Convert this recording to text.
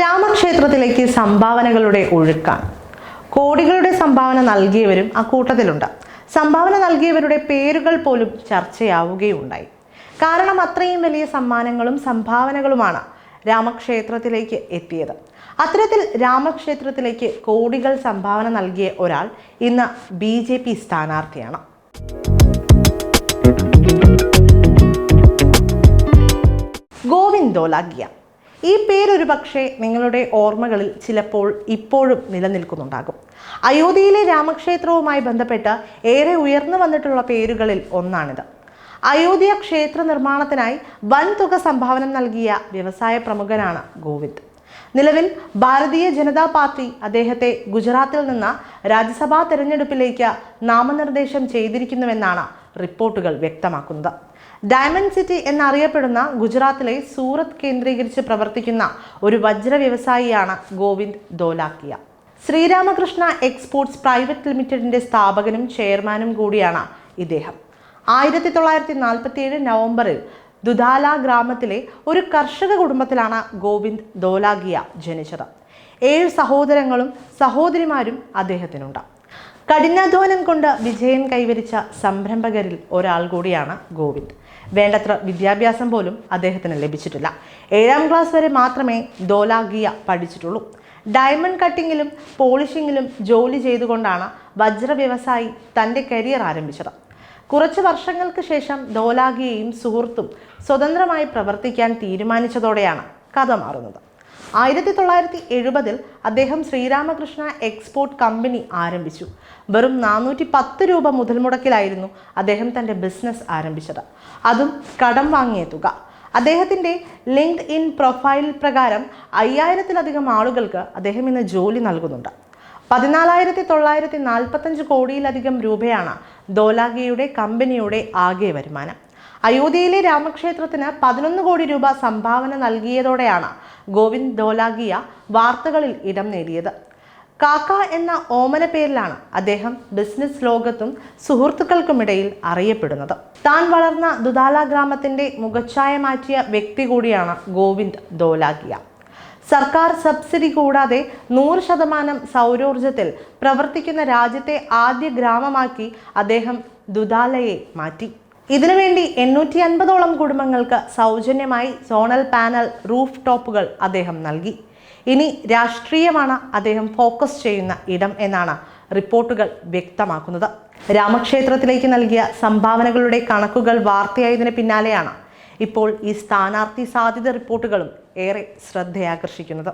രാമക്ഷേത്രത്തിലേക്ക് സംഭാവനകളുടെ ഒഴുക്കാണ്. കോടികളുടെ സംഭാവന നൽകിയവരും അക്കൂട്ടത്തിലുണ്ട് സംഭാവന നൽകിയവരുടെ പേരുകൾ പോലും ചർച്ചയാവുകയുണ്ടായി. കാരണം അത്രയും വലിയ സമ്മാനങ്ങളും സംഭാവനകളുമാണ് രാമക്ഷേത്രത്തിലേക്ക് എത്തിയത്. അത്തരത്തിൽ രാമക്ഷേത്രത്തിലേക്ക് കോടികൾ സംഭാവന നൽകിയ ഒരാൾ ഇന്ന് ബി ജെ പി സ്ഥാനാർത്ഥിയാണ്. ഗോവിന്ദ് ദോലാഗിയ ഈ പേരൊരു പക്ഷേ നിങ്ങളുടെ ഓർമ്മകളിൽ ചിലപ്പോൾ ഇപ്പോഴും നിലനിൽക്കുന്നുണ്ടാകും. അയോധ്യയിലെ രാമക്ഷേത്രവുമായി ബന്ധപ്പെട്ട് ഏറെ ഉയർന്നു വന്നിട്ടുള്ള പേരുകളിൽ ഒന്നാണിത്. അയോധ്യ ക്ഷേത്ര നിർമ്മാണത്തിനായി വൻതുക സംഭാവന നൽകിയ വ്യവസായ പ്രമുഖനാണ് ഗോവിന്ദ്. നിലവിൽ ഭാരതീയ ജനതാ പാർട്ടി അദ്ദേഹത്തെ ഗുജറാത്തിൽ നിന്ന് രാജ്യസഭാ തെരഞ്ഞെടുപ്പിലേക്ക് നാമനിർദ്ദേശം ചെയ്തിരിക്കുന്നുവെന്നാണ് റിപ്പോർട്ടുകൾ വ്യക്തമാക്കുന്നത്. ഡയമണ്ട് സിറ്റി എന്നറിയപ്പെടുന്ന ഗുജറാത്തിലെ സൂറത്ത് കേന്ദ്രീകരിച്ച് പ്രവർത്തിക്കുന്ന ഒരു വജ്ര വ്യവസായിയാണ് ഗോവിന്ദ് ദോലാക്കിയ ശ്രീരാമകൃഷ്ണ എക്സ്പോർട്സ് പ്രൈവറ്റ് ലിമിറ്റഡിന്റെ സ്ഥാപകനും ചെയർമാനും കൂടിയാണ് ഇദ്ദേഹം. ആയിരത്തി തൊള്ളായിരത്തി നാൽപ്പത്തി ഏഴ് നവംബറിൽ ദുധാല ഗ്രാമത്തിലെ ഒരു കർഷക കുടുംബത്തിലാണ് ഗോവിന്ദ് ദോലാഗിയ ജനിച്ചത്. ഏഴ് സഹോദരങ്ങളും സഹോദരിമാരും അദ്ദേഹത്തിനുണ്ട്. കഠിനാധ്വാനം കൊണ്ട് വിജയം കൈവരിച്ച സംരംഭകരിൽ ഒരാൾ കൂടിയാണ് ഗോവിന്ദ്. വേണ്ടത്ര വിദ്യാഭ്യാസം പോലും അദ്ദേഹത്തിന് ലഭിച്ചിട്ടില്ല. ഏഴാം ക്ലാസ് വരെ മാത്രമേ ദോലാഗിയ പഠിച്ചിട്ടുള്ളൂ. ഡയമണ്ട് കട്ടിങ്ങിലും പോളിഷിങ്ങിലും ജോലി ചെയ്തുകൊണ്ടാണ് വജ്ര വ്യവസായി തന്റെ കരിയർ ആരംഭിച്ചത്. കുറച്ച് വർഷങ്ങൾക്ക് ശേഷം ദോലാഗിയയും സുഹൃത്തും സ്വതന്ത്രമായി പ്രവർത്തിക്കാൻ തീരുമാനിച്ചതോടെയാണ് കഥ മാറുന്നത്. ആയിരത്തി തൊള്ളായിരത്തി എഴുപതിൽ അദ്ദേഹം ശ്രീരാമകൃഷ്ണ എക്സ്പോർട്ട് കമ്പനി ആരംഭിച്ചു. വെറും നാനൂറ്റി പത്ത് രൂപ മുതൽ മുടക്കിലായിരുന്നു അദ്ദേഹം തന്റെ ബിസിനസ് ആരംഭിച്ചത്. അതും കടം വാങ്ങിയ തുക. അദ്ദേഹത്തിന്റെ ലിങ്ക്ഡ് ഇൻ പ്രൊഫൈൽ പ്രകാരം അയ്യായിരത്തിലധികം ആളുകൾക്ക് അദ്ദേഹം ഇന്ന് ജോലി നൽകുന്നുണ്ട്. പതിനാലായിരത്തി തൊള്ളായിരത്തി നാൽപ്പത്തഞ്ച് കോടിയിലധികം രൂപയാണ് ദോലാഗിയുടെ കമ്പനിയുടെ ആകെ വരുമാനം. അയോധ്യയിലെ രാമക്ഷേത്രത്തിന് പതിനൊന്ന് കോടി രൂപ സംഭാവന നൽകിയതോടെയാണ് ഗോവിന്ദ് ദോലാഗിയ വാർത്തകളിൽ ഇടം നേടിയത്. കാക്ക എന്ന ഓമന പേരിലാണ് അദ്ദേഹം ബിസിനസ് ലോകത്തും സുഹൃത്തുക്കൾക്കുമിടയിൽ അറിയപ്പെടുന്നത്. താൻ വളർന്ന ദുദാല ഗ്രാമത്തിന്റെ മുഖച്ഛായ മാറ്റിയ വ്യക്തി കൂടിയാണ് ഗോവിന്ദ് ദോലാഗിയ സർക്കാർ സബ്സിഡി കൂടാതെ നൂറ് ശതമാനം സൗരോർജത്തിൽ പ്രവർത്തിക്കുന്ന രാജ്യത്തെ ആദ്യ ഗ്രാമമാക്കി അദ്ദേഹം ദുദാലയെ മാറ്റി. ഇതിനുവേണ്ടി എണ്ണൂറ്റി അൻപതോളം കുടുംബങ്ങൾക്ക് സൗജന്യമായി സോണൽ പാനൽ റൂഫ് ടോപ്പുകൾ അദ്ദേഹം നൽകി. ഇനി രാഷ്ട്രീയമാണ് അദ്ദേഹം ഫോക്കസ് ചെയ്യുന്ന ഇടം എന്നാണ് റിപ്പോർട്ടുകൾ വ്യക്തമാക്കുന്നത്. രാമക്ഷേത്രത്തിലേക്ക് നൽകിയ സംഭാവനകളുടെ കണക്കുകൾ വാർത്തയായതിന് പിന്നാലെയാണ് ഇപ്പോൾ ഈ സ്ഥാനാർത്ഥി സാധ്യത റിപ്പോർട്ടുകളും ഏറെ ശ്രദ്ധയാകർഷിക്കുന്നത്.